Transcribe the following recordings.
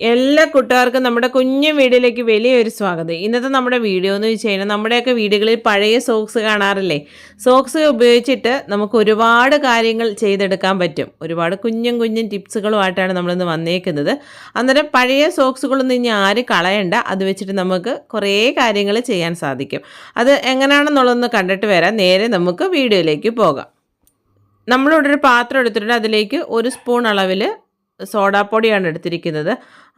എല്ലാ കൂട്ടുകാർക്കും നമ്മുടെ കുഞ്ഞു വീഡിയോയിലേക്ക് വലിയൊരു സ്വാഗതം. ഇന്നത്തെ നമ്മുടെ വീഡിയോ എന്ന് വെച്ച് കഴിഞ്ഞാൽ നമ്മുടെയൊക്കെ വീടുകളിൽ പഴയ സോക്സ് കാണാറില്ലേ? സോക്സ് ഉപയോഗിച്ചിട്ട് നമുക്ക് ഒരുപാട് കാര്യങ്ങൾ ചെയ്തെടുക്കാൻ പറ്റും. ഒരുപാട് കുഞ്ഞും കുഞ്ഞും ടിപ്സുകളുമായിട്ടാണ് നമ്മളിന്ന് വന്നേക്കുന്നത്. അന്നേരം പഴയ സോക്സുകളൊന്നും ഇനി ആരും കളയണ്ട. അത് വെച്ചിട്ട് നമുക്ക് കുറേ കാര്യങ്ങൾ ചെയ്യാൻ സാധിക്കും. അത് എങ്ങനെയാണെന്നുള്ളതൊന്ന് കണ്ടിട്ട് വരാം. നേരെ നമുക്ക് വീഡിയോയിലേക്ക് പോകാം. നമ്മളിവിടെ ഒരു പാത്രം എടുത്തിട്ടുണ്ട്. അതിലേക്ക് ഒരു സ്പൂൺ അളവിൽ സോഡാപ്പൊടിയാണ് എടുത്തിരിക്കുന്നത്.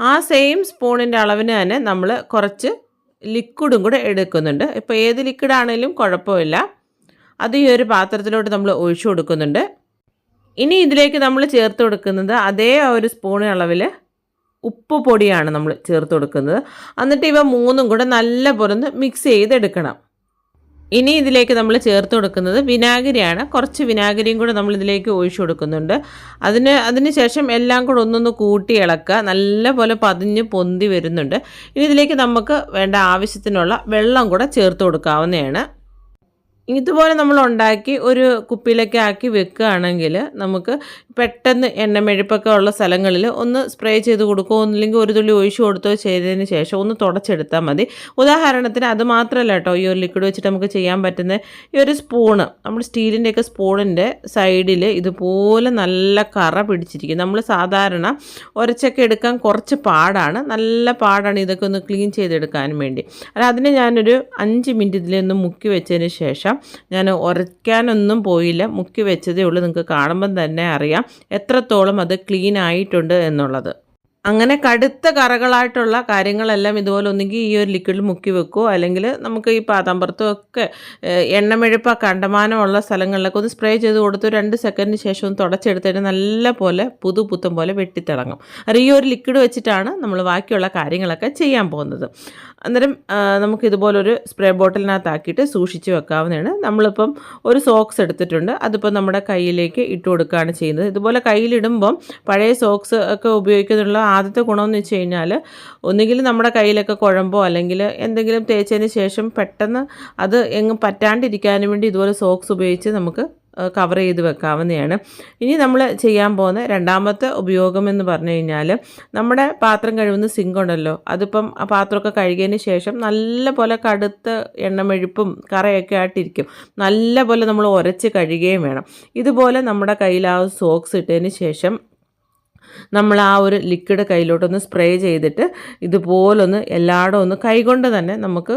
ആ സെയിം സ്പൂണിന്റെ അളവിന് തന്നെ നമ്മൾ കുറച്ച് ലിക്വിഡും കൂടെ എടുക്കുന്നുണ്ട്. ഇപ്പോൾ ഏത് ലിക്വിഡാണേലും കുഴപ്പമില്ല. അത് ഈ ഒരു പാത്രത്തിലോട്ട് നമ്മൾ ഒഴിച്ചു കൊടുക്കുന്നുണ്ട്. ഇനി ഇതിലേക്ക് നമ്മൾ ചേർത്ത് കൊടുക്കുന്നത് അതേ ഒരു സ്പൂൺ അളവിൽ ഉപ്പ് പൊടിയാണ് നമ്മൾ ചേർത്ത് കൊടുക്കുന്നത്. എന്നിട്ട് ഇവ മൂന്നും കൂടെ നല്ല പോലെ മിക്സ് ചെയ്തെടുക്കണം. ഇനി ഇതിലേക്ക് നമ്മൾ ചേർത്ത് കൊടുക്കുന്നത് വിനാഗിരിയാണ്. കുറച്ച് വിനാഗിരിയും കൂടെ നമ്മൾ ഇതിലേക്ക് ഒഴിച്ചു കൊടുക്കുന്നുണ്ട്. അതിന് അതിന് ശേഷം എല്ലാം കൂടെ ഒന്നൊന്ന് കൂട്ടി ഇളക്കുക. നല്ലപോലെ പതിഞ്ഞ് പൊന്തി വരുന്നുണ്ട്. ഇനി ഇതിലേക്ക് നമുക്ക് വേണ്ട ആവശ്യത്തിനുള്ള വെള്ളം കൂടെ ചേർത്ത് കൊടുക്കാവുന്നതാണ്. ഇതുപോലെ നമ്മൾ ഉണ്ടാക്കി ഒരു കുപ്പിയിലൊക്കെ ആക്കി വെക്കുകയാണെങ്കിൽ നമുക്ക് പെട്ടെന്ന് എണ്ണമെഴുപ്പൊക്കെ ഉള്ള സ്ഥലങ്ങളിൽ ഒന്ന് സ്പ്രേ ചെയ്ത് കൊടുക്കുകയോ ഒന്നില്ലെങ്കിൽ ഒരു തുള്ളി ഒഴിച്ചു കൊടുത്തോ ചെയ്തതിന് ശേഷം ഒന്ന് തുടച്ചെടുത്താൽ മതി. ഉദാഹരണത്തിന് അത് മാത്രമല്ല കേട്ടോ ഈ ഒരു ലിക്വിഡ് വെച്ചിട്ട് നമുക്ക് ചെയ്യാൻ പറ്റുന്ന ഈ ഒരു സ്പൂണ് നമ്മൾ സ്റ്റീലിന്റെയൊക്കെ സ്പൂണിന്റെ സൈഡിൽ ഇതുപോലെ നല്ല കറ പിടിച്ചിരിക്കും. നമ്മൾ സാധാരണ ഒരച്ചൊക്കെ എടുക്കാൻ കുറച്ച് പാടാണ്. നല്ല പാടാണ് ഇതൊക്കെ ഒന്ന് ക്ലീൻ ചെയ്തെടുക്കാൻ വേണ്ടി. അല്ല അതിനെ ഞാനൊരു അഞ്ച് മിനിറ്റ് ഇതിലൊന്ന് മുക്കി വെച്ചതിന് ശേഷം ഞാൻ ഉരയ്ക്കാനൊന്നും പോയില്ല. മുക്കി വെച്ചതേ ഉള്ളൂ. നിങ്ങൾക്ക് കാണുമ്പം തന്നെ അറിയാം എത്രത്തോളം അത് ക്ലീൻ ആയിട്ടുണ്ട് എന്നുള്ളത്. അങ്ങനെ കടുത്ത കറകളായിട്ടുള്ള കാര്യങ്ങളെല്ലാം ഇതുപോലെ ഒന്നുകിൽ ഈ ഒരു ലിക്വിഡിൽ മുക്കി വെക്കുമോ അല്ലെങ്കിൽ നമുക്ക് ഈ പാതാമ്പുറത്തും ഒക്കെ എണ്ണമെഴുപ്പ കണ്ടമാനമുള്ള സ്ഥലങ്ങളിലൊക്കെ ഒന്ന് സ്പ്രേ ചെയ്ത് കൊടുത്ത് രണ്ട് സെക്കൻഡിന് ശേഷം ഒന്ന് തുടച്ചെടുത്തിട്ട് നല്ല പോലെ പുതു പുത്തം പോലെ വെട്ടിത്തിളങ്ങും. അത് ഈ ഒരു ലിക്വിഡ് വെച്ചിട്ടാണ് നമ്മൾ ബാക്കിയുള്ള കാര്യങ്ങളൊക്കെ ചെയ്യാൻ പോകുന്നത്. അന്നേരം നമുക്ക് ഇതുപോലൊരു സ്പ്രേ ബോട്ടിലിനകത്താക്കിയിട്ട് സൂക്ഷിച്ച് വെക്കാവുന്നതാണ്. നമ്മളിപ്പം ഒരു സോക്സ് എടുത്തിട്ടുണ്ട്. അതിപ്പോൾ നമ്മുടെ കയ്യിലേക്ക് ഇട്ട് കൊടുക്കുകയാണ് ചെയ്യുന്നത്. ഇതുപോലെ കയ്യിലിടുമ്പം പഴയ സോക്സ് ഒക്കെ ഉപയോഗിക്കുന്നുള്ള ആദ്യത്തെ ഗുണമെന്ന് വെച്ച് കഴിഞ്ഞാൽ ഒന്നുകിൽ നമ്മുടെ കയ്യിലൊക്കെ കുഴമ്പോ അല്ലെങ്കിൽ എന്തെങ്കിലും തേച്ചതിന് ശേഷം പെട്ടെന്ന് അത് എങ്ങും പറ്റാണ്ടിരിക്കാനും വേണ്ടി ഇതുപോലെ സോക്സ് ഉപയോഗിച്ച് നമുക്ക് കവർ ചെയ്ത് വെക്കാവുന്നതാണ്. ഇനി നമ്മൾ ചെയ്യാൻ പോകുന്ന രണ്ടാമത്തെ ഉപയോഗം എന്ന് പറഞ്ഞു കഴിഞ്ഞാൽ നമ്മുടെ പാത്രം കഴുകുന്ന സിങ്ക് ഉണ്ടല്ലോ അതിപ്പം ആ പാത്രമൊക്കെ കഴുകിയതിന് ശേഷം നല്ല പോലെ കടുത്ത എണ്ണമെഴുപ്പും കറയൊക്കെ ആയിട്ടിരിക്കും. നല്ല പോലെ നമ്മൾ ഉരച്ച് കഴുകുകയും വേണം. ഇതുപോലെ നമ്മുടെ കയ്യിൽ ആ സോക്സ് ഇട്ടതിന് ശേഷം നമ്മൾ ആ ഒരു ലിക്വിഡ് കയ്യിലോട്ടൊന്ന് സ്പ്രേ ചെയ്തിട്ട് ഇതുപോലൊന്ന് എല്ലായിടും ഒന്ന് കൈകൊണ്ട് തന്നെ നമുക്ക്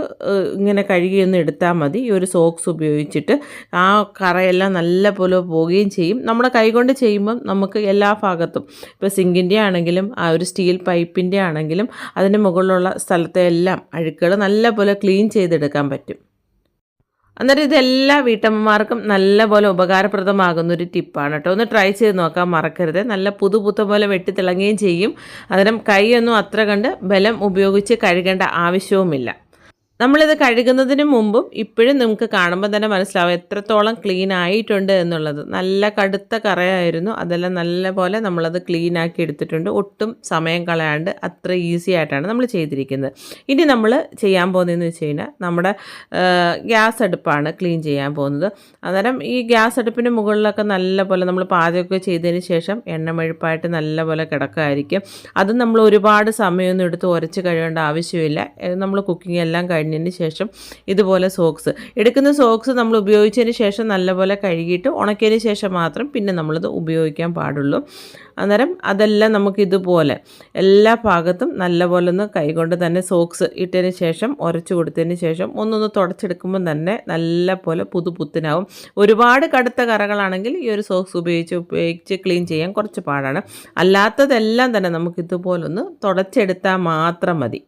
ഇങ്ങനെ കഴുകിയൊന്ന് എടുത്താൽ മതി. ഈ ഒരു സോക്സ് ഉപയോഗിച്ചിട്ട് ആ കറയെല്ലാം നല്ല പോലെ പോവുകയും ചെയ്യും. നമ്മുടെ കൈകൊണ്ട് ചെയ്യുമ്പം നമുക്ക് എല്ലാ ഭാഗത്തും ഇപ്പോൾ സിങ്കിന്റെ ആണെങ്കിലും ആ ഒരു സ്റ്റീൽ പൈപ്പിന്റെ ആണെങ്കിലും അതിന് മുകളിലുള്ള സ്ഥലത്തെ എല്ലാം അഴുക്കുകൾ നല്ല പോലെ ക്ലീൻ ചെയ്തെടുക്കാൻ പറ്റും. അന്നേരം ഇതെല്ലാ വീട്ടമ്മമാർക്കും നല്ലപോലെ ഉപകാരപ്രദമാകുന്ന ഒരു ടിപ്പാണ് കേട്ടോ. ഒന്ന് ട്രൈ ചെയ്ത് നോക്കാൻ മറക്കരുത്. നല്ല പുതുപുത്ത പോലെ വെട്ടിത്തിളങ്ങുകയും ചെയ്യും. അന്നേരം കൈയൊന്നും അത്ര കണ്ട് ബലം ഉപയോഗിച്ച് കഴുകേണ്ട ആവശ്യവുമില്ല. നമ്മളിത് കഴുകുന്നതിന് മുമ്പും ഇപ്പോഴും നമുക്ക് കാണുമ്പോൾ തന്നെ മനസ്സിലാവും എത്രത്തോളം ക്ലീൻ ആയിട്ടുണ്ട് എന്നുള്ളത്. നല്ല കടുത്ത കറയായിരുന്നു. അതെല്ലാം നല്ല പോലെ നമ്മളത് ക്ലീൻ ആക്കി എടുത്തിട്ടുണ്ട്. ഒട്ടും സമയം കളയാണ്ട് അത്ര ഈസി ആയിട്ടാണ് നമ്മൾ ചെയ്തിരിക്കുന്നത്. ഇനി നമ്മൾ ചെയ്യാൻ പോകുന്നതെന്ന് വെച്ച് കഴിഞ്ഞാൽ നമ്മുടെ ഗ്യാസ് അടുപ്പാണ് ക്ലീൻ ചെയ്യാൻ പോകുന്നത്. അന്നേരം ഈ ഗ്യാസ് അടുപ്പിന് മുകളിലൊക്കെ നല്ല പോലെ നമ്മൾ പാചകമൊക്കെ ചെയ്തതിന് ശേഷം എണ്ണമെഴുപ്പായിട്ട് നല്ല പോലെ കിടക്കുമായിരിക്കും. അതും നമ്മൾ ഒരുപാട് സമയമൊന്നും എടുത്ത് ഉരച്ച് കഴിയേണ്ട ആവശ്യമില്ല. നമ്മൾ കുക്കിംഗ് എല്ലാം കഴിഞ്ഞ് കഴിഞ്ഞതിന് ശേഷം ഇതുപോലെ സോക്സ്. എടുക്കുന്ന സോക്സ് നമ്മൾ ഉപയോഗിച്ചതിന് ശേഷം നല്ലപോലെ കഴുകിയിട്ട് ഉണക്കിയതിന് ശേഷം മാത്രം പിന്നെ നമ്മളിത് ഉപയോഗിക്കാൻ പാടുള്ളൂ. അന്നേരം അതെല്ലാം നമുക്ക് ഇതുപോലെ എല്ലാ ഭാഗത്തും നല്ലപോലെ ഒന്ന് കൈകൊണ്ട് തന്നെ സോക്സ് ഇട്ടതിന് ശേഷം ഉരച്ചു കൊടുത്തതിന് ശേഷം ഒന്നൊന്ന് തുടച്ചെടുക്കുമ്പോൾ തന്നെ നല്ല പോലെ പുതുപുത്തനാവും ഒരുപാട് കടുത്ത കറകളാണെങ്കിൽ ഈ ഒരു സോക്സ് ഉപയോഗിച്ച് ഉപയോഗിച്ച് ക്ലീൻ ചെയ്യാൻ കുറച്ച് പാടാണ്. അല്ലാത്തതെല്ലാം തന്നെ നമുക്ക് ഇതുപോലൊന്ന് തുടച്ചെടുത്താൽ മാത്രം മതി.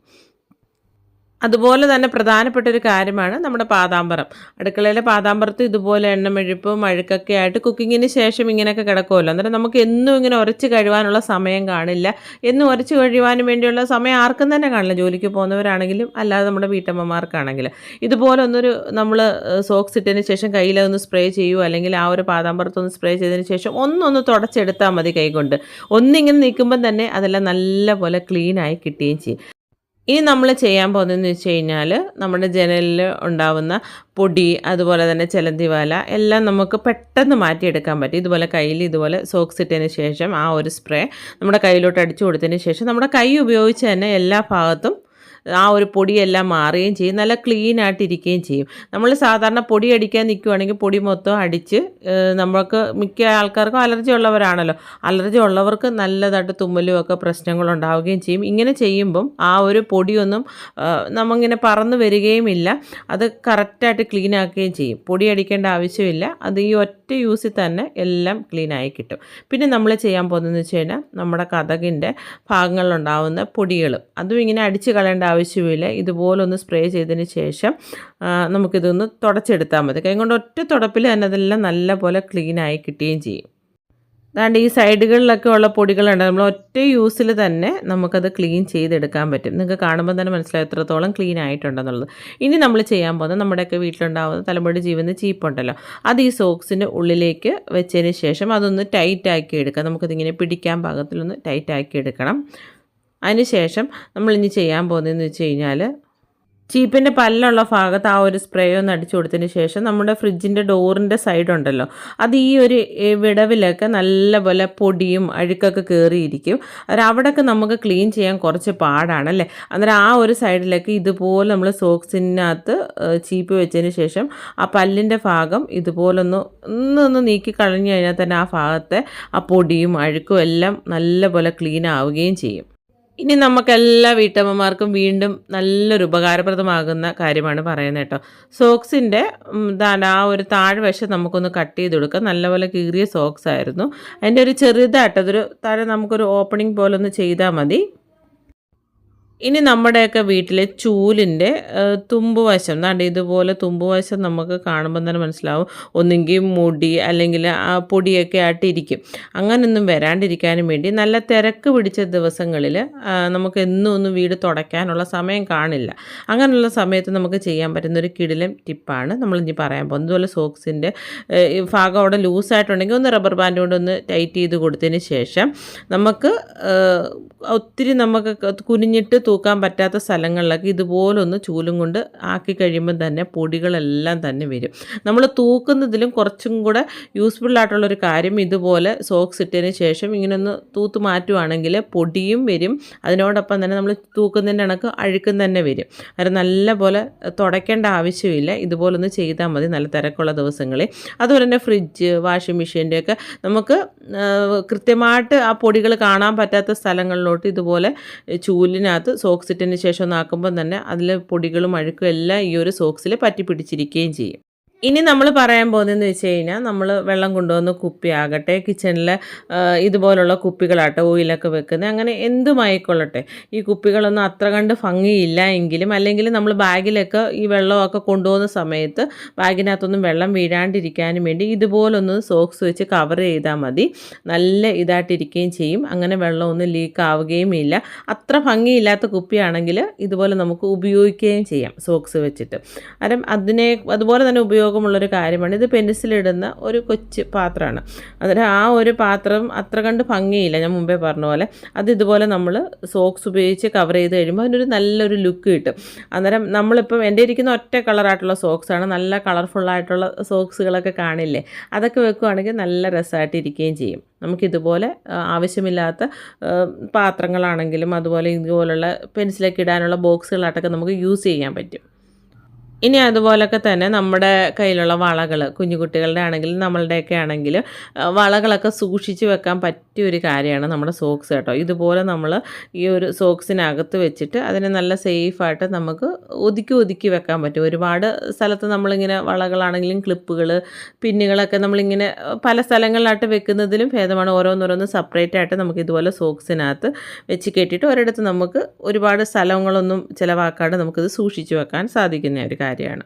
അതുപോലെ തന്നെ പ്രധാനപ്പെട്ട ഒരു കാര്യമാണ് നമ്മുടെ പാതാമ്പറം. അടുക്കളയിലെ പാതാമ്പറത്ത് ഇതുപോലെ എണ്ണമെഴുപ്പും അഴുക്കൊക്കെ ആയിട്ട് കുക്കിങ്ങിന് ശേഷം ഇങ്ങനെയൊക്കെ കിടക്കുമല്ലോ അന്നേരം നമുക്ക് എന്നും ഇങ്ങനെ ഉരച്ച് കഴിവാനുള്ള സമയം കാണില്ല. എന്നും ഉരച്ച് കഴിവാനും വേണ്ടിയുള്ള സമയം ആർക്കും തന്നെ കാണില്ല. ജോലിക്ക് പോകുന്നവരാണെങ്കിലും അല്ലാതെ നമ്മുടെ വീട്ടമ്മമാർക്കാണെങ്കിലും. ഇതുപോലെ ഒന്നൊരു നമ്മൾ സോക്സ് ഇട്ടതിന് ശേഷം കയ്യിലൊന്ന് സ്പ്രേ ചെയ്യുമോ അല്ലെങ്കിൽ ആ ഒരു പാതാമ്പറത്തൊന്ന് സ്പ്രേ ചെയ്തതിന് ശേഷം ഒന്നൊന്ന് തുടച്ചെടുത്താൽ മതി കൈകൊണ്ട്. ഒന്നിങ്ങനെ നിൽക്കുമ്പം തന്നെ അതെല്ലാം നല്ലപോലെ ക്ലീനായി കിട്ടുകയും ചെയ്യും. ഇനി നമ്മൾ ചെയ്യാൻ പോകുന്നതെന്ന് വെച്ച് കഴിഞ്ഞാൽ നമ്മുടെ ജനലിൽ ഉണ്ടാവുന്ന പൊടി അതുപോലെ തന്നെ ചെലന്തിവാല വല എല്ലാം നമുക്ക് പെട്ടെന്ന് മാറ്റിയെടുക്കാൻ പറ്റും. ഇതുപോലെ കയ്യിൽ ഇതുപോലെ സോക്സ് ഇട്ടതിന് ശേഷം ആ ഒരു സ്പ്രേ നമ്മുടെ കയ്യിലോട്ട് അടിച്ചു കൊടുത്തതിന് ശേഷം നമ്മുടെ കൈ ഉപയോഗിച്ച് തന്നെ എല്ലാ ഭാഗത്തും ആ ഒരു പൊടിയെല്ലാം മാറുകയും ചെയ്യും. നല്ല ക്ലീൻ ആയിട്ടിരിക്കുകയും ചെയ്യും. നമ്മൾ സാധാരണ പൊടി അടിക്കാൻ നിൽക്കുവാണെങ്കിൽ പൊടി മൊത്തം അടിച്ച് നമ്മൾക്ക് മിക്ക ആൾക്കാർക്കും അലർജി ഉള്ളവരാണല്ലോ. അലർജി ഉള്ളവർക്ക് നല്ലതായിട്ട് തുമ്മലും ഒക്കെ പ്രശ്നങ്ങളുണ്ടാവുകയും ചെയ്യും. ഇങ്ങനെ ചെയ്യുമ്പം ആ ഒരു പൊടിയൊന്നും നമ്മിങ്ങനെ പറന്ന് വരികയുമില്ല അത് കറക്റ്റായിട്ട് ക്ലീൻ ആക്കുകയും ചെയ്യും. പൊടി അടിക്കേണ്ട ആവശ്യമില്ല. അത് ഈ ഒറ്റ യൂസിൽ തന്നെ എല്ലാം ക്ലീൻ ആയി കിട്ടും. പിന്നെ നമ്മൾ ചെയ്യാൻ പോകുന്നതെന്ന് വെച്ച് കഴിഞ്ഞാൽ നമ്മുടെ കഥകിന്റെ ഭാഗങ്ങളിലുണ്ടാവുന്ന പൊടികൾ അതും ഇങ്ങനെ അടിച്ച് കളയേണ്ട ആവശ്യമില്ല. ഇതുപോലൊന്ന് സ്പ്രേ ചെയ്തതിന് ശേഷം നമുക്കിതൊന്ന് തുടച്ചെടുത്താൽ മതി. കൈ കൊണ്ട് ഒറ്റ തുടപ്പിൽ തന്നെ അതെല്ലാം നല്ലപോലെ ക്ലീൻ ആയി കിട്ടുകയും ചെയ്യും. അതാണ്ട് ഈ സൈഡുകളിലൊക്കെ ഉള്ള പൊടികളുണ്ട്. നമ്മൾ ഒറ്റ യൂസിൽ തന്നെ നമുക്കത് ക്ലീൻ ചെയ്തെടുക്കാൻ പറ്റും. നിങ്ങൾക്ക് കാണുമ്പോൾ തന്നെ മനസ്സിലായി എത്രത്തോളം ക്ലീൻ ആയിട്ടുണ്ടെന്നുള്ളത്. ഇനി നമ്മൾ ചെയ്യാൻ പോകുന്നത് നമ്മുടെയൊക്കെ വീട്ടിലുണ്ടാവുന്ന തലമുടി ജീവന് ചീപ്പുണ്ടല്ലോ. അത് ഈ സോക്സിന്റെ ഉള്ളിലേക്ക് വെച്ചതിന് ശേഷം അതൊന്ന് ടൈറ്റ് ആക്കി എടുക്കുക. നമുക്കതിങ്ങനെ പിടിക്കാൻ പാകത്തിലൊന്ന് ടൈറ്റ് ആക്കി എടുക്കണം. അതിനുശേഷം നമ്മൾ ഇനി ചെയ്യാൻ പോകുന്നതെന്ന് വെച്ച് കഴിഞ്ഞാൽ ചീപ്പിന്റെ പല്ലുള്ള ഭാഗത്ത് ആ ഒരു സ്പ്രേ ഒന്ന് അടിച്ചു കൊടുത്തതിന് ശേഷം നമ്മുടെ ഫ്രിഡ്ജിന്റെ ഡോറിന്റെ സൈഡുണ്ടല്ലോ അത് ഈ ഒരു വിടവിലൊക്കെ നല്ലപോലെ പൊടിയും അഴുക്കൊക്കെ കയറിയിരിക്കും അന്നേരം അവിടെയൊക്കെ നമുക്ക് ക്ലീൻ ചെയ്യാൻ കുറച്ച് പാടാണ് അല്ലേ അന്നേരം ആ ഒരു സൈഡിലേക്ക് ഇതുപോലെ നമ്മൾ സോക്സിനകത്ത് ചീപ്പ് വെച്ചതിന് ശേഷം ആ പല്ലിന്റെ ഭാഗം ഇതുപോലൊന്ന് ഒന്നൊന്ന് നീക്കി കളഞ്ഞു കഴിഞ്ഞാൽ തന്നെ ആ ഭാഗത്തെ ആ പൊടിയും അഴുക്കും എല്ലാം നല്ലപോലെ ക്ലീൻ ആവുകയും ചെയ്യും. ഇനി നമുക്ക് എല്ലാ വീട്ടമ്മമാർക്കും വീണ്ടും നല്ലൊരു ഉപകാരപ്രദമാകുന്ന കാര്യമാണ് പറയുന്നത് കേട്ടോ. സോക്സിന്റെ ആ ഒരു താഴ്വശം നമുക്കൊന്ന് കട്ട് ചെയ്ത് കൊടുക്കാം. നല്ലപോലെ കീറിയ സോക്സ് ആയിരുന്നു. അതിന്റെ ഒരു ചെറുതായിട്ടതൊരു താഴെ നമുക്കൊരു ഓപ്പണിംഗ് പോലെ ഒന്ന് ചെയ്താൽ മതി. ഇനി നമ്മുടെയൊക്കെ വീട്ടിലെ ചൂലിന്റെ തുമ്പുവശം. ദാണ്ട് ഇതുപോലെ തുമ്പുവശം നമുക്ക് കാണുമ്പോൾ തന്നെ മനസ്സിലാവും. ഒന്നെങ്കിൽ മുടി അല്ലെങ്കിൽ ആ പൊടിയൊക്കെ ആയിട്ടിരിക്കും. അങ്ങനൊന്നും വരാണ്ടിരിക്കാനും വേണ്ടി നല്ല തിരക്ക് പിടിച്ച ദിവസങ്ങളിൽ നമുക്ക് എന്നും ഒന്നും വീട് തുടയ്ക്കാനുള്ള സമയം കാണില്ല. അങ്ങനെയുള്ള സമയത്ത് നമുക്ക് ചെയ്യാൻ പറ്റുന്ന ഒരു കിടിലം ടിപ്പാണ് നമ്മൾ ഇനി പറയാൻ പോകുന്നത്. ഇതുപോലെ സോക്സിന്റെ ഭാഗം അവിടെ ലൂസായിട്ടുണ്ടെങ്കിൽ ഒന്ന് റബ്ബർ ബാൻഡ് കൊണ്ട് ഒന്ന് ടൈറ്റ് ചെയ്ത് കൊടുത്തതിന് ശേഷം നമുക്ക് ഒത്തിരി നമുക്ക് കുനിഞ്ഞിട്ട് തൂക്കാൻ പറ്റാത്ത സ്ഥലങ്ങളിലൊക്കെ ഇതുപോലൊന്ന് ചൂലും കൊണ്ട് ആക്കി കഴിയുമ്പം തന്നെ പൊടികളെല്ലാം തന്നെ വരും. നമ്മൾ തൂക്കുന്നതിലും കുറച്ചും കൂടെ യൂസ്ഫുൾ ആയിട്ടുള്ളൊരു കാര്യം ഇതുപോലെ സോക്സ് ഇട്ടതിന് ശേഷം ഇങ്ങനെ ഒന്ന് തൂത്ത് മാറ്റുവാണെങ്കിൽ പൊടിയും വരും. അതിനോടൊപ്പം തന്നെ നമ്മൾ തൂക്കുന്നതിന്റെ കണക്ക് അഴുക്കും തന്നെ വരും. അത് നല്ല പോലെ തുടയ്ക്കേണ്ട ആവശ്യമില്ല. ഇതുപോലൊന്ന് ചെയ്താൽ മതി നല്ല തിരക്കുള്ള ദിവസങ്ങളിൽ. അതുപോലെ തന്നെ ഫ്രിഡ്ജ് വാഷിംഗ് മെഷീന്റെയൊക്കെ നമുക്ക് കൃത്യമായിട്ട് ആ പൊടികൾ കാണാൻ പറ്റാത്ത സ്ഥലങ്ങളിലോട്ട് ഇതുപോലെ ചൂലിനകത്ത് സോക്സ് ശേഷം ഒന്ന് ആക്കുമ്പോൾ തന്നെ അതിൽ പൊടികളും അഴുക്കും എല്ലാം ഈ ഒരു സോക്സിൽ പറ്റി പിടിച്ചിരിക്കുകയും ചെയ്യും. ഇനി നമ്മൾ പറയാൻ പോകുന്നതെന്ന് വെച്ച് കഴിഞ്ഞാൽ നമ്മൾ വെള്ളം കൊണ്ടുവന്ന കുപ്പി ആകട്ടെ കിച്ചണിൽ ഇതുപോലുള്ള കുപ്പികളാട്ടെ ഓയിലൊക്കെ വെക്കുന്നത് അങ്ങനെ എന്തുമായിക്കൊള്ളട്ടെ. ഈ കുപ്പികളൊന്നും അത്ര കണ്ട് ഭംഗിയില്ല എങ്കിലും അല്ലെങ്കിൽ നമ്മൾ ബാഗിലൊക്കെ ഈ വെള്ളമൊക്കെ കൊണ്ടുപോകുന്ന സമയത്ത് ബാഗിനകത്തൊന്നും വെള്ളം വീഴാണ്ടിരിക്കാനും വേണ്ടി ഇതുപോലൊന്ന് സോക്സ് വെച്ച് കവർ ചെയ്താൽ മതി. നല്ല ഇതായിട്ടിരിക്കുകയും ചെയ്യും. അങ്ങനെ വെള്ളമൊന്നും ലീക്ക് ആവുകയും ഇല്ല. അത്ര ഭംഗിയില്ലാത്ത കുപ്പിയാണെങ്കിൽ ഇതുപോലെ നമുക്ക് ഉപയോഗിക്കുകയും ചെയ്യാം സോക്സ് വെച്ചിട്ട്. അതിനെ അതുപോലെ തന്നെ ഉപയോഗമുള്ളൊരു കാര്യമാണ്. ഇത് പെൻസിലിടുന്ന ഒരു കൊച്ച് പാത്രമാണ്. അതിന് ആ ഒരു പാത്രം അത്ര കണ്ട് ഭംഗിയില്ല. ഞാൻ മുമ്പേ പറഞ്ഞ പോലെ അത് ഇതുപോലെ നമ്മൾ സോക്സ് ഉപയോഗിച്ച് കവർ ചെയ്ത് കഴിയുമ്പോൾ അതിനൊരു നല്ലൊരു ലുക്ക് കിട്ടും. അന്നേരം നമ്മളിപ്പം എന്റെ ഇരിക്കുന്ന ഒറ്റ കളറായിട്ടുള്ള സോക്സാണ് നല്ല കളർഫുള്ളായിട്ടുള്ള സോക്സുകളൊക്കെ കാണില്ലേ? അതൊക്കെ വെക്കുകയാണെങ്കിൽ നല്ല രസമായിട്ട് ഇരിക്കുകയും ചെയ്യും. നമുക്കിതുപോലെ ആവശ്യമില്ലാത്ത പാത്രങ്ങളാണെങ്കിലും അതുപോലെ ഇതുപോലുള്ള പെൻസിലൊക്കെ ഇടാനുള്ള ബോക്സുകളായിട്ടൊക്കെ നമുക്ക് യൂസ് ചെയ്യാൻ പറ്റും. ഇനി അതുപോലൊക്കെ തന്നെ നമ്മുടെ കയ്യിലുള്ള വളകൾ കുഞ്ഞു കുട്ടികളുടെ ആണെങ്കിലും നമ്മളുടെയൊക്കെ ആണെങ്കിൽ വളകളൊക്കെ സൂക്ഷിച്ച് വെക്കാൻ പറ്റിയ ഒരു കാര്യമാണ് നമ്മുടെ സോക്സ് കേട്ടോ. ഇതുപോലെ നമ്മൾ ഈ ഒരു സോക്സിനകത്ത് വെച്ചിട്ട് അതിനെ നല്ല സേഫായിട്ട് നമുക്ക് ഒതുക്കി ഒതുക്കി വെക്കാൻ പറ്റും. ഒരുപാട് സ്ഥലത്ത് നമ്മളിങ്ങനെ വളകളാണെങ്കിലും ക്ലിപ്പുകൾ പിന്നുകളൊക്കെ നമ്മളിങ്ങനെ പല സ്ഥലങ്ങളിലായിട്ട് വെക്കുന്നതിലും ഭേദമാണ്. ഓരോന്നോരോന്ന് സെപ്പറേറ്റ് ആയിട്ട് നമുക്ക് ഇതുപോലെ സോക്സിനകത്ത് വെച്ച് കെട്ടിയിട്ട് ഒരിടത്ത് നമുക്ക് ഒരുപാട് സ്ഥലങ്ങളൊന്നും ചിലവാക്കാതെ നമുക്കിത് സൂക്ഷിച്ചു വെക്കാൻ സാധിക്കുന്ന ഒരു കാര്യമാണ്.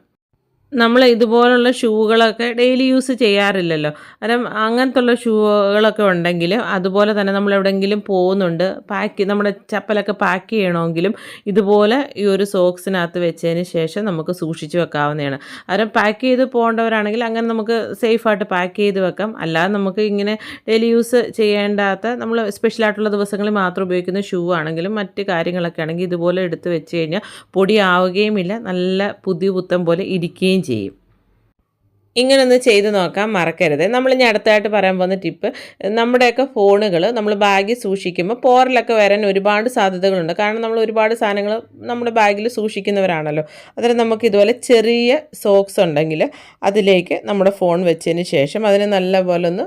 നമ്മൾ ഇതുപോലുള്ള ഷൂകളൊക്കെ ഡെയിലി യൂസ് ചെയ്യാറില്ലല്ലോ. അന്നേരം അങ്ങനത്തുള്ള ഷൂകളൊക്കെ ഉണ്ടെങ്കിൽ അതുപോലെ തന്നെ നമ്മൾ എവിടെയെങ്കിലും പോകുന്നുണ്ട് പാക്ക് നമ്മുടെ ചപ്പലൊക്കെ പാക്ക് ചെയ്യണമെങ്കിലും ഇതുപോലെ ഈ ഒരു സോക്സിനകത്ത് വെച്ചതിന് ശേഷം നമുക്ക് സൂക്ഷിച്ച് വെക്കാവുന്നതാണ്. കാരണം പാക്ക് ചെയ്ത് പോകേണ്ടവരാണെങ്കിൽ അങ്ങനെ നമുക്ക് സേഫായിട്ട് പാക്ക് ചെയ്ത് വെക്കാം. അല്ലാതെ നമുക്ക് ഇങ്ങനെ ഡെയിലി യൂസ് ചെയ്യേണ്ടാത്ത നമ്മൾ സ്പെഷ്യലായിട്ടുള്ള ദിവസങ്ങളിൽ മാത്രം ഉപയോഗിക്കുന്ന ഷൂ ആണെങ്കിലും മറ്റ് കാര്യങ്ങളൊക്കെ ആണെങ്കിൽ ഇതുപോലെ എടുത്ത് വെച്ച് കഴിഞ്ഞാൽ പൊടിയാവുകയുമില്ല. നല്ല പുതിയ പുത്തം പോലെ ഇരിക്കുകയും ചെയ്യും. ഇങ്ങനൊന്ന് ചെയ്ത് നോക്കാൻ മറക്കരുത്. നമ്മൾ ഇനി അടുത്തായിട്ട് പറയാൻ പോകുന്ന ടിപ്പ് നമ്മുടെയൊക്കെ ഫോണുകൾ നമ്മൾ ബാഗിൽ സൂക്ഷിക്കുമ്പോൾ പോറലൊക്കെ വരാൻ ഒരുപാട് സാധ്യതകളുണ്ട്. കാരണം നമ്മൾ ഒരുപാട് സാധനങ്ങൾ നമ്മുടെ ബാഗിൽ സൂക്ഷിക്കുന്നവരാണല്ലോ. അതിന് നമുക്ക് ഇതുപോലെ ചെറിയ സോക്സ് ഉണ്ടെങ്കിൽ അതിലേക്ക് നമ്മുടെ ഫോൺ വെച്ചതിന് ശേഷം അതിനെ നല്ലപോലെ ഒന്ന്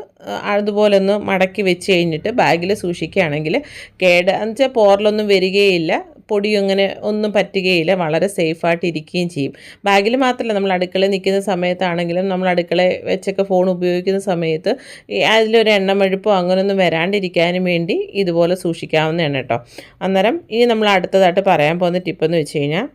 അതുപോലെ ഒന്ന് മടക്കി വെച്ച് കഴിഞ്ഞിട്ട് ബാഗിൽ സൂക്ഷിക്കുകയാണെങ്കിൽ കേട് എന്ന് വെച്ചാൽ പോറലൊന്നും വരികയില്ല. പൊടിയും അങ്ങനെ ഒന്നും പറ്റുകയില്ല. വളരെ സേഫായിട്ട് ഇരിക്കുകയും ചെയ്യും. ബാഗിൽ മാത്രമല്ല നമ്മൾ അടുക്കളയിൽ നിൽക്കുന്ന സമയത്താണെങ്കിലും നമ്മൾ അടുക്കള വെച്ചൊക്കെ ഫോൺ ഉപയോഗിക്കുന്ന സമയത്ത് അതിലൊരു എണ്ണമെഴുപ്പോ അങ്ങനെയൊന്നും വരാണ്ടിരിക്കാനും വേണ്ടി ഇതുപോലെ സൂക്ഷിക്കാവുന്നതാണ് കേട്ടോ. അന്നേരം ഇനി നമ്മൾ അടുത്തതായിട്ട് പറയാൻ പോകുന്ന ടിപ്പെന്ന് വെച്ച് കഴിഞ്ഞാൽ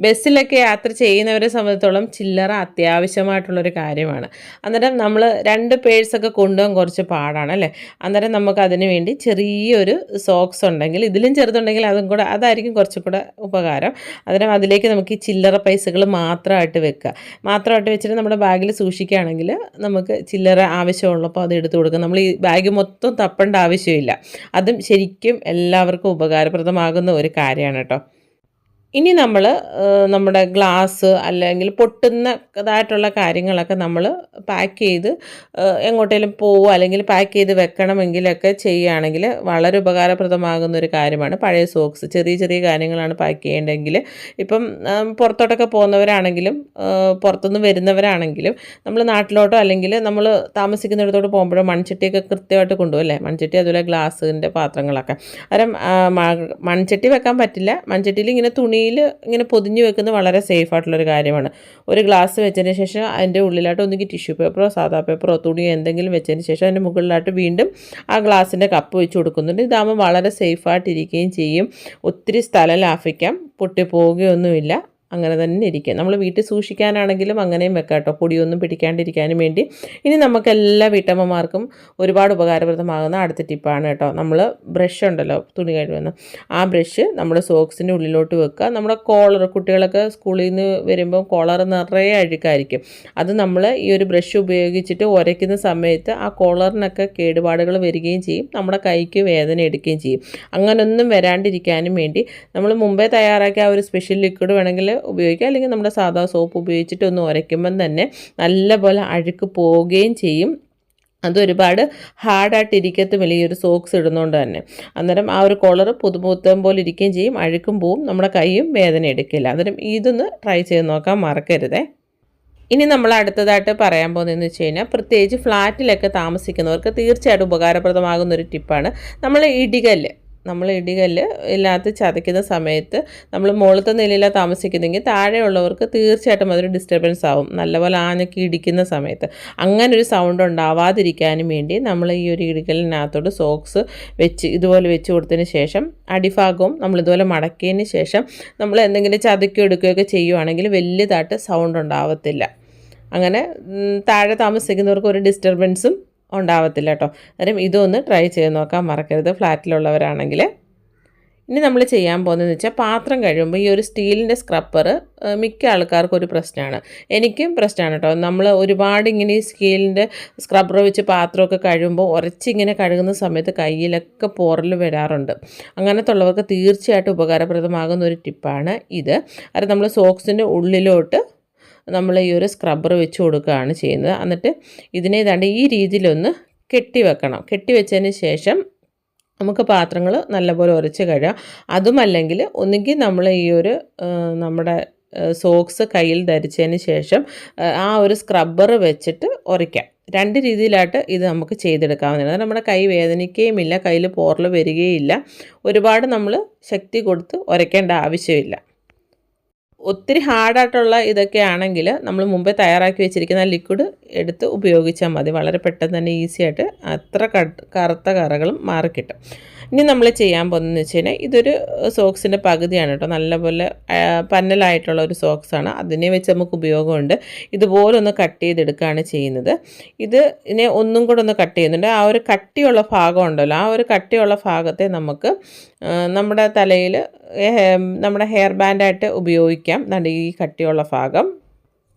ബസ്സിലൊക്കെ യാത്ര ചെയ്യുന്നവരെ സംബന്ധിച്ചോളം ചില്ലറ അത്യാവശ്യമായിട്ടുള്ളൊരു കാര്യമാണ്. അന്നേരം നമ്മൾ രണ്ട് പേഴ്സൊക്കെ കൊണ്ടുപോകാൻ കുറച്ച് പാടാണ് അല്ലേ? അന്നേരം നമുക്ക് അതിന് വേണ്ടി ചെറിയൊരു സോക്സ് ഉണ്ടെങ്കിൽ ഇതിലും ചെറുതുണ്ടെങ്കിൽ അതും കൂടെ അതായിരിക്കും കുറച്ചും കൂടെ ഉപകാരം. അന്നേരം അതിലേക്ക് നമുക്ക് ഈ ചില്ലറ പൈസകൾ മാത്രമായിട്ട് വെക്കുക. മാത്രമായിട്ട് വെച്ചിട്ട് നമ്മുടെ ബാഗിൽ സൂക്ഷിക്കുകയാണെങ്കിൽ നമുക്ക് ചില്ലറ ആവശ്യമുള്ളപ്പോൾ അത് എടുത്തു കൊടുക്കുക നമ്മൾ ഈ ബാഗ് മൊത്തം തപ്പേണ്ട ആവശ്യമില്ല. അതും ശരിക്കും എല്ലാവർക്കും ഉപകാരപ്രദമാകുന്ന ഒരു കാര്യമാണ് കേട്ടോ. ഇനി നമ്മൾ നമ്മുടെ ഗ്ലാസ് അല്ലെങ്കിൽ പൊട്ടുന്നതായിട്ടുള്ള കാര്യങ്ങളൊക്കെ നമ്മൾ പാക്ക് ചെയ്ത് എങ്ങോട്ടേലും പോവുക അല്ലെങ്കിൽ പാക്ക് ചെയ്ത് വെക്കണമെങ്കിലൊക്കെ ചെയ്യുകയാണെങ്കിൽ വളരെ ഉപകാരപ്രദമാകുന്ന ഒരു കാര്യമാണ്. പഴയ സോക്സ് ചെറിയ ചെറിയ കാര്യങ്ങളാണ് പാക്ക് ചെയ്യേണ്ടതെങ്കിൽ ഇപ്പം പുറത്തോട്ടൊക്കെ പോകുന്നവരാണെങ്കിലും പുറത്തുനിന്ന് വരുന്നവരാണെങ്കിലും നമ്മൾ നാട്ടിലോട്ടോ അല്ലെങ്കിൽ നമ്മൾ താമസിക്കുന്നിടത്തോട്ട് പോകുമ്പോഴോ മൺചട്ടിയൊക്കെ കൃത്യമായിട്ട് കൊണ്ടുപോകും അല്ലേ? മൺചട്ടി അതുപോലെ ഗ്ലാസിന്റെ പാത്രങ്ങളൊക്കെ. അന്നേരം മൺചട്ടി വെക്കാൻ പറ്റില്ല. മൺചട്ടിയിൽ ഇങ്ങനെ തുണി തുണിയിൽ ഇങ്ങനെ പൊതിഞ്ഞ് വെക്കുന്നത് വളരെ സേഫ് ആയിട്ടുള്ളൊരു കാര്യമാണ്. ഒരു ഗ്ലാസ് വെച്ചതിന് ശേഷം അതിന്റെ ഉള്ളിലായിട്ട് ഒന്നുകിൽ ടിഷ്യൂ പേപ്പറോ സാധാ പേപ്പറോ തുണിയോ എന്തെങ്കിലും വെച്ചതിന് ശേഷം അതിന്റെ മുകളിലായിട്ട് വീണ്ടും ആ ഗ്ലാസിന്റെ കപ്പ് വെച്ച് കൊടുക്കുന്നുണ്ട്. ഇതാകുമ്പോൾ വളരെ സേഫായിട്ടിരിക്കുകയും ചെയ്യും. ഒത്തിരി സ്ഥലം ലാഭിക്കാം. പൊട്ടിപ്പോവുകയൊന്നുമില്ല. അങ്ങനെ തന്നെ ഇരിക്കുക നമ്മൾ വീട്ടിൽ സൂക്ഷിക്കാനാണെങ്കിലും അങ്ങനെയും വെക്കാം കേട്ടോ പൊടിയൊന്നും പിടിക്കാണ്ടിരിക്കാനും വേണ്ടി. ഇനി നമുക്ക് എല്ലാ വീട്ടമ്മമാർക്കും ഒരുപാട് ഉപകാരപ്രദമാകുന്ന അടുത്ത ടിപ്പാണ് കേട്ടോ. നമ്മൾ ബ്രഷ് ഉണ്ടല്ലോ തുണി കഴുകുന്ന. ആ ബ്രഷ് നമ്മുടെ സോക്സിന്റെ ഉള്ളിലോട്ട് വെക്കുക. നമ്മുടെ കോളർ കുട്ടികളൊക്കെ സ്കൂളിൽ നിന്ന് വരുമ്പോൾ കോളർ നിറയെ അഴുക്കായിരിക്കും. അത് നമ്മൾ ഈ ഒരു ബ്രഷ് ഉപയോഗിച്ചിട്ട് ഉരയ്ക്കുന്ന സമയത്ത് ആ കോളറിനൊക്കെ കേടുപാടുകൾ വരികയും ചെയ്യും. നമ്മുടെ കൈക്ക് വേദന എടുക്കുകയും ചെയ്യും. അങ്ങനൊന്നും വരാണ്ടിരിക്കാനും വേണ്ടി നമ്മൾ മുമ്പേ തയ്യാറാക്കിയ ആ ഒരു സ്പെഷ്യൽ ലിക്വിഡ് വേണമെങ്കിൽ ഉപയോഗിക്കുക. അല്ലെങ്കിൽ നമ്മുടെ സാധാ സോപ്പ് ഉപയോഗിച്ചിട്ട് ഒന്ന് ഉരയ്ക്കുമ്പം തന്നെ നല്ലപോലെ അഴുക്ക് പോവുകയും ചെയ്യും. അതൊരുപാട് ഹാർഡായിട്ടിരിക്കത്തുമില്ല ഈ ഒരു സോക്സ് ഇടുന്നതുകൊണ്ട് തന്നെ. അന്നേരം ആ ഒരു കോളർ പുതുപുത്തം പോലെ ഇരിക്കുകയും ചെയ്യും. അഴുക്കും പോവും. നമ്മുടെ കൈയും വേദന എടുക്കില്ല. അന്നേരം ഇതൊന്ന് ട്രൈ ചെയ്ത് നോക്കാൻ മറക്കരുതേ. ഇനി നമ്മൾ അടുത്തതായിട്ട് പറയാൻ പോകുന്നതെന്ന് വെച്ച് കഴിഞ്ഞാൽ പ്രത്യേകിച്ച് ഫ്ലാറ്റിലൊക്കെ താമസിക്കുന്നവർക്ക് തീർച്ചയായിട്ടും ഉപകാരപ്രദമാകുന്ന ഒരു ടിപ്പാണ് നമ്മൾ ഇടികല്ല്. നമ്മൾ ഇടികല്ല് ഇല്ലാത്ത ചതയ്ക്കുന്ന സമയത്ത് നമ്മൾ മുകളിലത്തെ നിലയിലാണ് താമസിക്കുന്നെങ്കിൽ താഴെയുള്ളവർക്ക് തീർച്ചയായിട്ടും അതൊരു ഡിസ്റ്റർബൻസ് ആവും. നല്ലപോലെ ആഞ്ഞൊക്കെ ഇടിക്കുന്ന സമയത്ത്. അങ്ങനെ ഒരു സൗണ്ട് ഉണ്ടാവാതിരിക്കാനും വേണ്ടി നമ്മൾ ഈ ഒരു ഇടികലിനകത്തോട്ട് സോക്സ് വെച്ച് ഇതുപോലെ വെച്ച് കൊടുത്തതിന് ശേഷം അടിഭാഗവും നമ്മൾ ഇതുപോലെ മടക്കിയതിന് ശേഷം നമ്മൾ എന്തെങ്കിലും ചതയ്ക്കുകയോ എടുക്കുകയൊക്കെ ചെയ്യുവാണെങ്കിൽ വലിയതായിട്ട് സൗണ്ട് ഉണ്ടാവത്തില്ല. അങ്ങനെ താഴെ താമസിക്കുന്നവർക്ക് ഒരു ഡിസ്റ്റർബൻസും ഉണ്ടാവത്തില്ല കേട്ടോ അന്നേരം ഇതൊന്ന് ട്രൈ ചെയ്ത് നോക്കാൻ മറക്കരുത്. ഫ്ലാറ്റിലുള്ളവരാണെങ്കിൽ ഇനി നമ്മൾ ചെയ്യാൻ പോകുന്നതെന്ന് വെച്ചാൽ പാത്രം കഴിയുമ്പോൾ ഈ ഒരു സ്റ്റീലിന്റെ സ്ക്രബ്ബർ മിക്ക ആൾക്കാർക്കും ഒരു പ്രശ്നമാണ് എനിക്കും പ്രശ്നമാണ് കേട്ടോ. നമ്മൾ ഒരുപാട് ഇങ്ങനെ ഈ സ്റ്റീലിന്റെ സ്ക്രബ്ബർ വെച്ച് പാത്രമൊക്കെ കഴിയുമ്പോൾ ഉരച്ചിങ്ങനെ കഴുകുന്ന സമയത്ത് കയ്യിലൊക്കെ പോറൽ വരാറുണ്ട്. അങ്ങനത്തെ ഉള്ളവർക്ക് തീർച്ചയായിട്ടും ഉപകാരപ്രദമാകുന്ന ഒരു ടിപ്പാണ് ഇത്. അത് നമ്മൾ സോക്സിന്റെ ഉള്ളിലോട്ട് നമ്മൾ ഈ ഒരു സ്ക്രബ്ബർ വെച്ച് കൊടുക്കുകയാണ് ചെയ്യുന്നത്. എന്നിട്ട് ഇതിനെ ഇതാണ്ട് ഈ രീതിയിലൊന്ന് കെട്ടി വെക്കണം. കെട്ടി ശേഷം നമുക്ക് പാത്രങ്ങൾ നല്ലപോലെ ഉരച്ച് കഴുകാം. അതുമല്ലെങ്കിൽ ഒന്നുകിൽ നമ്മൾ ഈ ഒരു നമ്മുടെ സോക്സ് കയ്യിൽ ധരിച്ചതിന് ശേഷം ആ ഒരു സ്ക്രബ്ബർ വെച്ചിട്ട് ഉരയ്ക്കാം. രണ്ട് രീതിയിലായിട്ട് ഇത് നമുക്ക് ചെയ്തെടുക്കാവുന്നതാണ്. നമ്മുടെ കൈ വേദനിക്കുകയുമില്ല കയ്യിൽ പോറൽ വരികയില്ല ഒരുപാട് നമ്മൾ ശക്തി കൊടുത്ത് ഉരയ്ക്കേണ്ട ആവശ്യമില്ല. ഒത്തിരി ഹാർഡായിട്ടുള്ള ഇതൊക്കെ ആണെങ്കിൽ നമ്മൾ മുമ്പേ തയ്യാറാക്കി വെച്ചിരിക്കുന്ന ലിക്വിഡ് എടുത്ത് ഉപയോഗിച്ചാൽ മതി. വളരെ പെട്ടെന്ന് തന്നെ ഈസി ആയിട്ട് അത്ര കറുത്ത കറകളും മാറിക്കിട്ടും. ഇനി നമ്മൾ ചെയ്യാൻ പോകുന്നതെന്ന് വെച്ച് കഴിഞ്ഞാൽ ഇതൊരു സോക്സിന്റെ പകുതിയാണ് കേട്ടോ. നല്ലപോലെ പന്നലായിട്ടുള്ള ഒരു സോക്സാണ്. അതിനെ വെച്ച് നമുക്ക് ഉപയോഗമുണ്ട്. ഇതുപോലെ ഒന്ന് കട്ട് ചെയ്തെടുക്കുകയാണ് ചെയ്യുന്നത്. ഇത് ഇതിനെ ഒന്നും കൂടെ ഒന്ന് കട്ട് ചെയ്യുന്നുണ്ട്. ആ ഒരു കട്ടിയുള്ള ഭാഗം ഉണ്ടല്ലോ. ആ ഒരു കട്ടിയുള്ള ഭാഗത്തെ നമുക്ക് നമ്മുടെ തലയിൽ നമ്മുടെ ഹെയർ ബാൻഡായിട്ട് ഉപയോഗിക്കാം. ഈ കട്ടിയുള്ള ഭാഗം.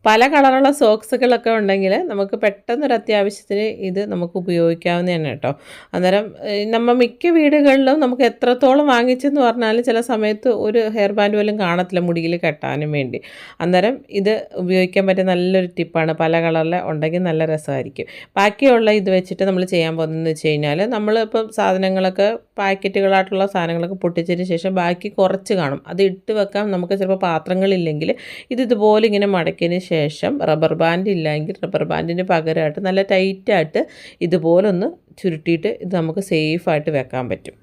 പല കളറുള്ള സോക്സുകളൊക്കെ ഉണ്ടെങ്കിൽ നമുക്ക് പെട്ടെന്നൊരു അത്യാവശ്യത്തിന് ഇത് നമുക്ക് ഉപയോഗിക്കാവുന്നതാണ് കേട്ടോ. അന്നേരം നമ്മൾ നമ്മ മിക്ക വീടുകളിലും നമുക്ക് എത്രത്തോളം വാങ്ങിച്ചെന്ന് പറഞ്ഞാൽ ചില സമയത്ത് ഒരു ഹെയർ ബാൻഡ് പോലും കാണത്തില്ല മുടിയിൽ കെട്ടാനും വേണ്ടി. അന്നേരം ഇത് ഉപയോഗിക്കാൻ പറ്റിയ നല്ലൊരു ടിപ്പാണ്. പല കളറിൽ ഉണ്ടെങ്കിൽ നല്ല രസമായിരിക്കും. ബാക്കിയുള്ള ഇത് വെച്ചിട്ട് നമ്മൾ ചെയ്യാൻ പോകുന്നതെന്ന് വെച്ച് കഴിഞ്ഞാൽ നമ്മളിപ്പം സാധനങ്ങളൊക്കെ പാക്കറ്റുകളായിട്ടുള്ള സാധനങ്ങളൊക്കെ പൊട്ടിച്ചതിന് ശേഷം ബാക്കി കുറച്ച് കാണും. അത് ഇട്ട് വെക്കാൻ നമുക്ക് ചിലപ്പോൾ പാത്രങ്ങളില്ലെങ്കിൽ ഇത് ഇതുപോലെ ഇങ്ങനെ മടക്കിയതിന് ശേഷം റബ്ബർ ബാൻഡ് ഇല്ലെങ്കിൽ റബ്ബർ ബാൻഡിന് പകരമായിട്ട് നല്ല ടൈറ്റായിട്ട് ഇതുപോലൊന്ന് ചുരുട്ടിയിട്ട് ഇത് നമുക്ക് സേഫായിട്ട് വെക്കാൻ പറ്റും.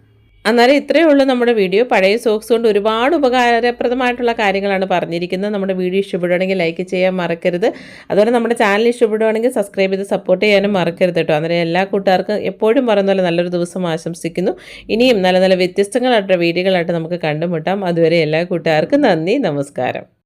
അന്നേരം ഇത്രയേ ഉള്ളൂ നമ്മുടെ വീഡിയോ. പഴയ സോക്സ് കൊണ്ട് ഒരുപാട് ഉപകാരപ്രദമായിട്ടുള്ള കാര്യങ്ങളാണ് പറഞ്ഞിരിക്കുന്നത്. നമ്മുടെ വീഡിയോ ഇഷ്ടപ്പെടുകയാണെങ്കിൽ ലൈക്ക് ചെയ്യാൻ മറക്കരുത്. അതുപോലെ നമ്മുടെ ചാനൽ ഇഷ്ടപ്പെടുകയാണെങ്കിൽ സബ്സ്ക്രൈബ് ചെയ്ത് സപ്പോർട്ട് ചെയ്യാനും മറക്കരുത് കേട്ടോ. അന്നേരം എല്ലാ കൂട്ടുകാർക്കും എപ്പോഴും പറയുന്ന പോലെ നല്ലൊരു ദിവസം ആശംസിക്കുന്നു. ഇനിയും നല്ല നല്ല വ്യത്യസ്തങ്ങളായിട്ടുള്ള വീഡിയോകളായിട്ട് നമുക്ക് കണ്ടുമുട്ടാം. അതുവരെ എല്ലാ കൂട്ടുകാർക്കും നന്ദി. നമസ്കാരം.